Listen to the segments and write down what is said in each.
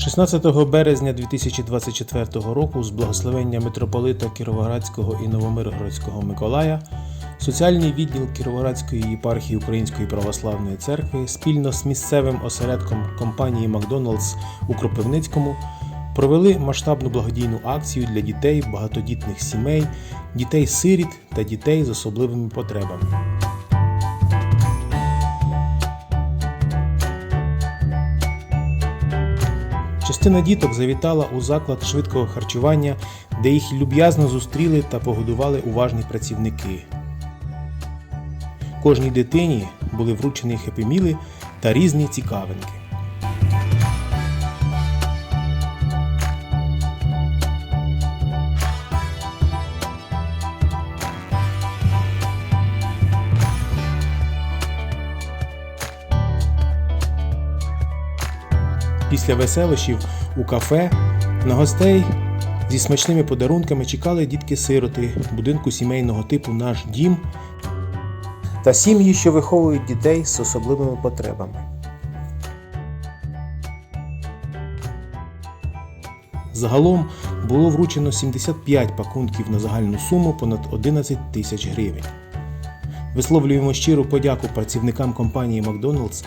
16 березня 2024 року з благословення митрополита Кіровоградського і Новомиргородського Миколая соціальний відділ Кіровоградської єпархії Української православної церкви спільно з місцевим осередком компанії Макдоналдс у Кропивницькому провели масштабну благодійну акцію для дітей багатодітних сімей, дітей-сиріт та дітей з особливими потребами. Частина діток завітала у заклад швидкого харчування, де їх люб'язно зустріли та погодували уважні працівники. Кожній дитині були вручені хепіміли та різні цікавинки. Після веселощів у кафе на гостей зі смачними подарунками чекали дітки-сироти будинку сімейного типу Наш дім та сім'ї, що виховують дітей з особливими потребами. Загалом було вручено 75 пакунків на загальну суму понад 11 тисяч гривень. Висловлюємо щиру подяку працівникам компанії Макдоналдс,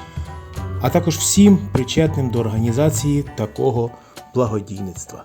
а також всім причетним до організації такого благодійництва.